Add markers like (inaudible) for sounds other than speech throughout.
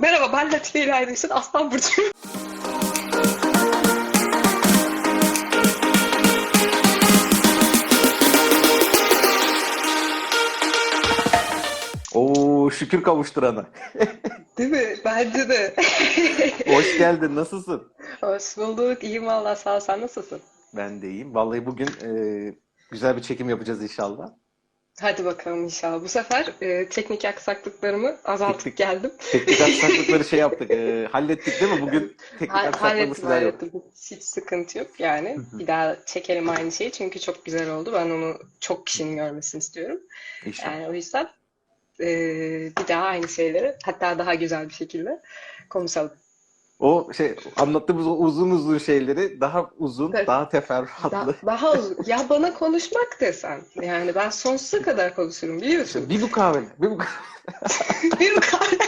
Merhaba ben Latife İlaydın Aslan Burcu'yum. (laughs) Oo şükür kavuşturana. (laughs) Değil mi? Bence de. (laughs) Hoş geldin. Nasılsın? Hoş bulduk. İyiyim valla sağ ol. Sen nasılsın? Ben de iyiyim. Vallahi bugün e, güzel bir çekim yapacağız inşallah. Hadi bakalım inşallah. Bu sefer e, teknik aksaklıklarımı azaltıp Teknik- geldim. Teknik (laughs) aksaklıkları şey yaptık. e, hallettik değil mi? Bugün teknik Ha- hallettim sizler yok. Hiç sıkıntı yok yani. Bir daha çekelim aynı şeyi çünkü çok güzel oldu. Ben onu çok kişinin görmesini istiyorum. İnşallah. Yani o yüzden e, bir daha aynı şeyleri hatta daha güzel bir şekilde konuşalım. O şey anlattığımız o uzun uzun şeyleri daha uzun, Evet. daha Da- teferruatlı. daha uzun. Ya bana konuşmak desen. Yani ben sonsuza kadar konuşurum biliyorsun. Bir mukavele. Bir mukavele. (laughs) Bir mukavele. Bir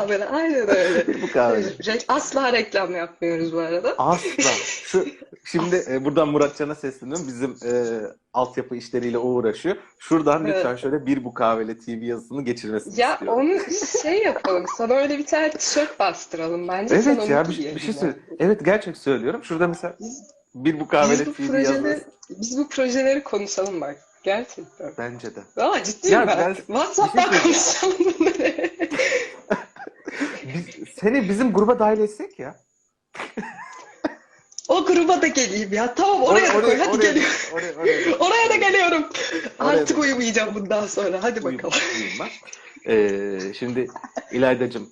mukavele. Aynen öyle. (laughs) Mukavele. Re- Asla reklam yapmıyoruz bu arada. Asla. (laughs) Şu, şimdi e, buradan Muratcan'a sesleniyorum. Bizim e, altyapı işleriyle o uğraşıyor. Şuradan Evet. lütfen şöyle bir mukavele TV yazısını geçirmesini Ya istiyorum. onu şey yapalım. Sana öyle bir tane tişört bastıralım. Bence Evet ya bir, giy bir şey söyle. Evet gerçek söylüyorum. Şurada mesela bir mukavele bu TV projeleri, yazması. biz bu projeleri konuşalım bak. Gerçekten. Bence de. Aa ciddiyim Ya ben. ben- WhatsApp'tan bir şey konuşalım bunları. (laughs) Biz, seni bizim gruba dahil etsek ya. O gruba da geleyim ya. Tamam oraya da koy. Hadi oraya, geliyorum. Oraya, oraya, (laughs) Oraya da geliyorum. Oraya Artık da- uyumayacağım bundan sonra. Hadi Uyuma, bakalım. (laughs) Ee, şimdi İlaydacığım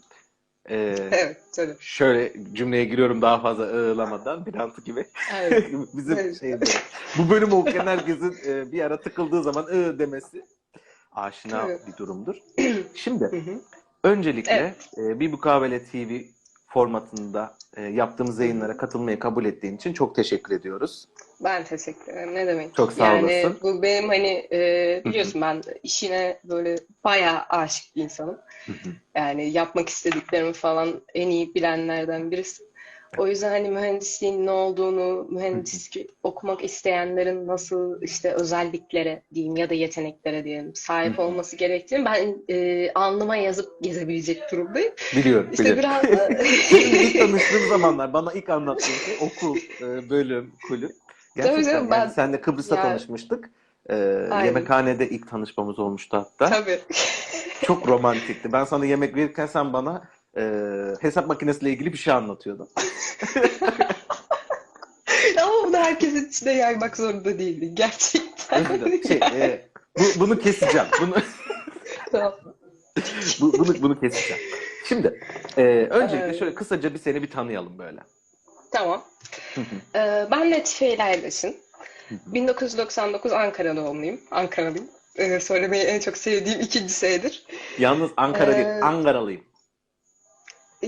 e, Evet, söyle. şöyle cümleye giriyorum daha fazla ığlamadan bir antı gibi. Evet. (laughs) Bizim Evet. şey böyle, bu bölümü okuyan herkesin e, bir ara tıkıldığı zaman ı demesi aşina Evet. bir durumdur. (clears throat) Şimdi. Öncelikle Evet. e, bir mukavele TV formatında e, yaptığımız yayınlara katılmayı kabul ettiğin için çok teşekkür ediyoruz. Ben teşekkür ederim. Ne demek? Çok sağ Yani olasın. bu benim hani e, biliyorsun ben işine böyle bayağı aşık bir insanım. Yani yapmak istediklerimi falan en iyi bilenlerden birisi. O yüzden hani mühendisliğin ne olduğunu, mühendislik okumak isteyenlerin nasıl işte özelliklere diyeyim ya da yeteneklere diyelim sahip olması gerektiğini ben e, alnıma yazıp gezebilecek durumdayım. Biliyorum, İşte biliyorum. biraz (laughs) ilk tanıştığım zamanlar bana ilk anlattığın şey okul, e, bölüm, kulüp. Gerçekten canım, ben- yani senle Kıbrıs'ta Yani- tanışmıştık. E, Aynen. yemekhanede ilk tanışmamız olmuştu hatta. tabii. Çok romantikti. Ben sana yemek verirken sen bana e, hesap makinesiyle ilgili bir şey anlatıyordun. (laughs) Ama bunu herkesin içine yaymak zorunda değildi. Gerçekten. Şey, e, bu, bunu keseceğim. Bunu, Tamam. (laughs) bu- bunu, bunu keseceğim. Şimdi e, öncelikle Evet. şöyle kısaca bir seni bir tanıyalım böyle. Tamam. Ee, ben Latife İlaydaş'ın. Hı hı. 1999 Ankara doğumluyum. Ankaralıyım. Ee, söylemeyi en çok sevdiğim ikinci şeydir. Yalnız Ankara değil, Ee, Ankaralıyım.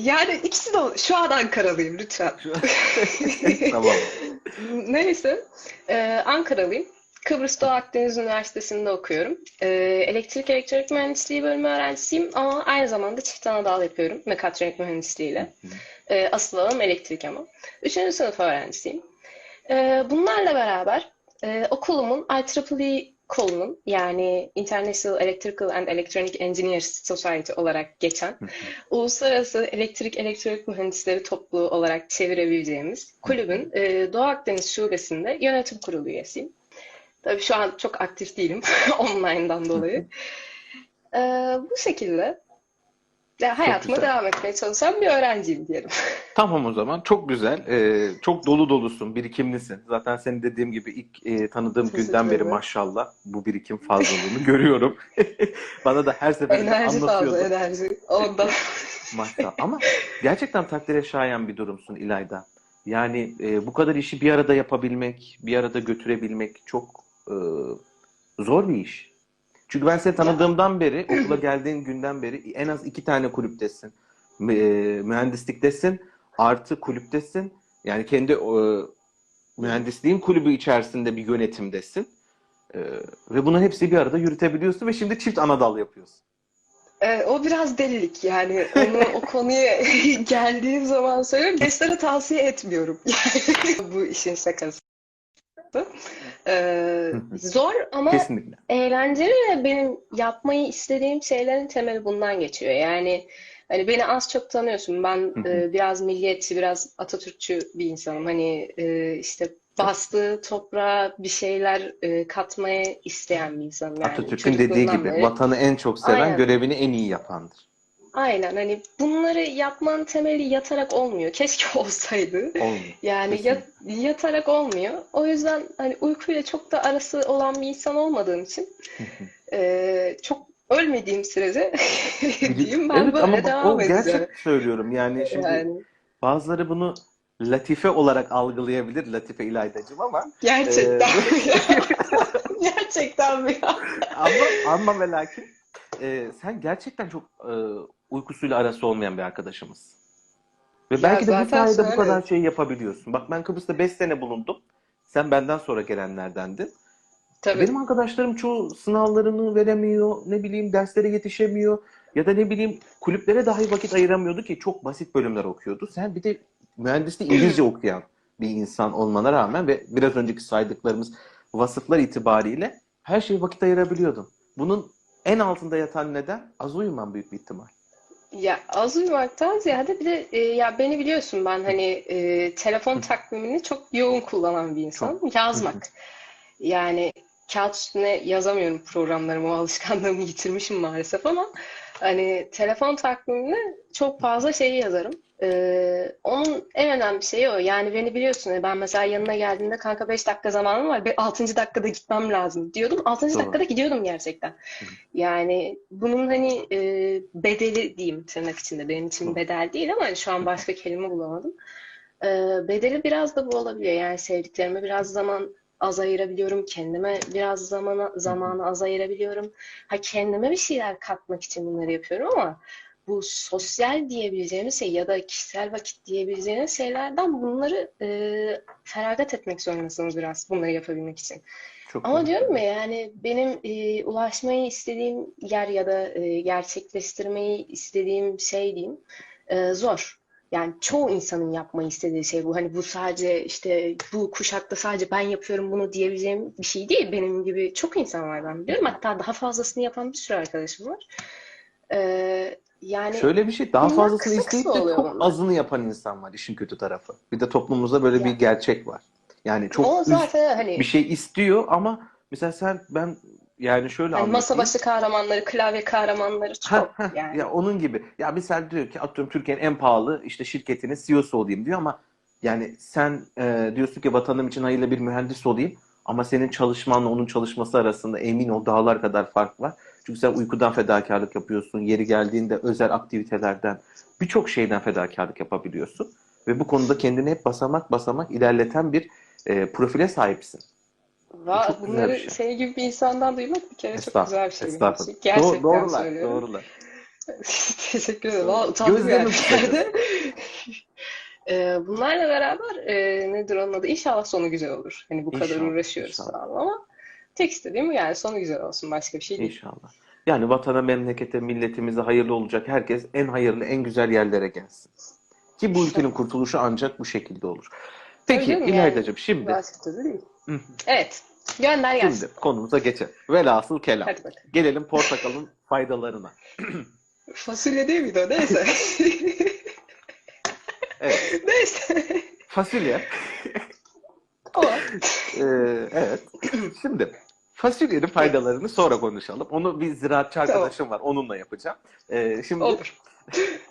Yani ikisi de şu an Ankaralıyım lütfen. (laughs) Tamam. (laughs) Neyse. Ee, Ankaralıyım. Kıbrıs Doğu Akdeniz Üniversitesi'nde okuyorum. Ee, elektrik elektronik mühendisliği bölümü öğrencisiyim ama aynı zamanda çift ana dal yapıyorum mekatronik mühendisliğiyle. Ee, asıl alanım elektrik ama. Üçüncü sınıf öğrencisiyim. Ee, bunlarla beraber e, okulumun IEEE kolunun yani International Electrical and Electronic Engineers Society olarak geçen Uluslararası Elektrik Elektronik Mühendisleri Topluluğu olarak çevirebileceğimiz kulübün e, Doğu Akdeniz Şubesi'nde yönetim kurulu üyesiyim. Tabii şu an çok aktif değilim (laughs) online'dan dolayı. Ee, bu şekilde ya hayatıma devam etmeye çalışan bir öğrenciyim diyelim. (laughs) Tamam o zaman. Çok güzel. Ee, çok dolu dolusun, birikimlisin. Zaten senin dediğim gibi ilk e, tanıdığım Teşekkür günden beri maşallah bu birikim fazlalığını (laughs) görüyorum. (laughs) Bana da her seferinde Enerji fazla anlatıyordun. enerji. Ondan. Maşallah. Ama gerçekten takdire şayan bir durumsun İlayda. Yani e, bu kadar işi bir arada yapabilmek, bir arada götürebilmek çok e, zor bir iş. Çünkü ben seni tanıdığımdan beri, okula geldiğin günden beri en az iki tane kulüptesin. E, mühendisliktesin, artı kulüptesin. Yani kendi e, mühendisliğin kulübü içerisinde bir yönetimdesin. E, ve bunun hepsi bir arada yürütebiliyorsun ve şimdi çift anadal yapıyorsun. Ee, o biraz delilik yani onu o konuya (laughs) geldiğim zaman söylüyorum. Gençlere tavsiye etmiyorum. Yani (laughs) bu işin şakası. Ee, zor ama Kesinlikle. eğlenceli ve benim yapmayı istediğim şeylerin temeli bundan geçiyor. Yani Hani beni az çok tanıyorsun. Ben e, biraz milliyetçi, biraz Atatürkçü bir insanım. Hani e, işte bastığı toprağa bir şeyler e, katmaya isteyen bir insanım. Yani Atatürk'ün dediği gibi beri. vatanı en çok seven Aynen. görevini en iyi yapandır. Aynen hani bunları yapmanın temeli yatarak olmuyor. Keşke (laughs) olsaydı. Olmuyor. Yani Kesinlikle. yat- yatarak olmuyor. O yüzden hani uykuyla çok da arası olan bir insan olmadığım için e, çok ölmediğim sürece (laughs) diyeyim ben Evet böyle ama devam edeceğim. gerçek söylüyorum. Yani (laughs) şimdi Yani bazıları bunu latife olarak algılayabilir Latife İlaydacığım ama gerçekten Ee, gerçekten mi ama, ama ve lakin e, sen gerçekten çok e, uykusuyla arası olmayan bir arkadaşımız. Ve Ya belki de bu sayede bu kadar şeyi yapabiliyorsun. Bak ben Kıbrıs'ta 5 sene bulundum. Sen benden sonra gelenlerdendin. Tabii. Benim arkadaşlarım çoğu sınavlarını veremiyor, ne bileyim derslere yetişemiyor ya da ne bileyim kulüplere dahi vakit ayıramıyordu ki çok basit bölümler okuyordu. Sen bir de mühendisliği İngilizce okuyan bir insan olmana rağmen ve biraz önceki saydıklarımız vasıflar itibariyle her şeye vakit ayırabiliyordun. Bunun en altında yatan neden? Az uyuman büyük bir ihtimal. Ya az uyumaktan ziyade bir de e, ya beni biliyorsun ben hani e, telefon takvimini çok yoğun kullanan bir insanım. Çok. Yazmak. Yani kağıt üstüne yazamıyorum programlarımı. O alışkanlığımı yitirmişim maalesef ama hani telefon takvimine çok fazla şeyi yazarım. Ee, onun en önemli şeyi o. Yani beni biliyorsun. Ben mesela yanına geldiğinde kanka 5 dakika zamanım var. 6. dakikada gitmem lazım diyordum. 6. Doğru. dakikada gidiyordum gerçekten. Yani bunun hani e, bedeli diyeyim tırnak içinde. Benim için Doğru. bedel değil ama şu an başka (laughs) kelime bulamadım. Ee, bedeli biraz da bu olabiliyor. Yani sevdiklerime biraz zaman az ayırabiliyorum. Kendime biraz zamana, zamanı az ayırabiliyorum. Ha kendime bir şeyler katmak için bunları yapıyorum ama bu sosyal diyebileceğimiz şey ya da kişisel vakit diyebileceğimiz şeylerden bunları e, feragat etmek zorundasınız biraz bunları yapabilmek için. Çok Ama doğru. diyorum ya yani benim e, ulaşmayı istediğim yer ya da e, gerçekleştirmeyi istediğim şey diyeyim e, zor. Yani çoğu insanın yapmayı istediği şey bu. Hani bu sadece işte bu kuşakta sadece ben yapıyorum bunu diyebileceğim bir şey değil. Benim gibi çok insan var ben biliyorum. Hatta daha fazlasını yapan bir sürü arkadaşım var. E, yani Şöyle bir şey, daha fazlasını isteyip de çok bunlar. azını yapan insan var işin kötü tarafı. Bir de toplumumuzda böyle bir Ya. gerçek var. Yani çok o üst zaten hani bir şey istiyor ama mesela sen ben yani şöyle masa anlatayım. başı kahramanları, klavye kahramanları çok ha, yani. ya onun gibi. Ya misal diyor ki atıyorum Türkiye'nin en pahalı işte şirketinin CEO'su olayım diyor ama yani sen e, diyorsun ki vatanım için hayırlı bir mühendis olayım ama senin çalışmanla onun çalışması arasında emin ol dağlar kadar fark var. Çünkü sen uykudan fedakarlık yapıyorsun. Yeri geldiğinde özel aktivitelerden birçok şeyden fedakarlık yapabiliyorsun. Ve bu konuda kendini hep basamak basamak ilerleten bir e, profile sahipsin. Va çok bunları bir şey. senin gibi bir insandan duymak bir kere çok güzel bir şey estağfurullah. Gerçekten Doğ- doğrular, söylüyorum. doğrular. (laughs) Teşekkür ederim. Valla utandım yani bir yerde. (laughs) Ee, bunlarla beraber e, nedir onun adı? İnşallah sonu güzel olur. Hani bu kadar İnşallah, uğraşıyoruz inşallah. falan ama tek istediğim yani sonu güzel olsun. Başka bir şey değil. İnşallah. Yani vatana, memlekete, milletimize hayırlı olacak herkes en hayırlı, en güzel yerlere gelsin. Ki bu ülkenin kurtuluşu ancak bu şekilde olur. Peki canım yani. İlaydacığım şimdi, Başka değil. Evet. Gönder gelsin. şimdi konumuza geçelim. Velhasıl kelam. Hadi bakalım. Gelelim portakalın (clears throat) faydalarına. Fasulye değil miydi o? Neyse. (laughs) Evet. Neyse. Fasulye. O. Ee, evet. (clears throat) Şimdi fasulyenin faydalarını sonra konuşalım. Onu bir ziraatçı Tamam. arkadaşım var. Onunla yapacağım. Ee, şimdi Olur.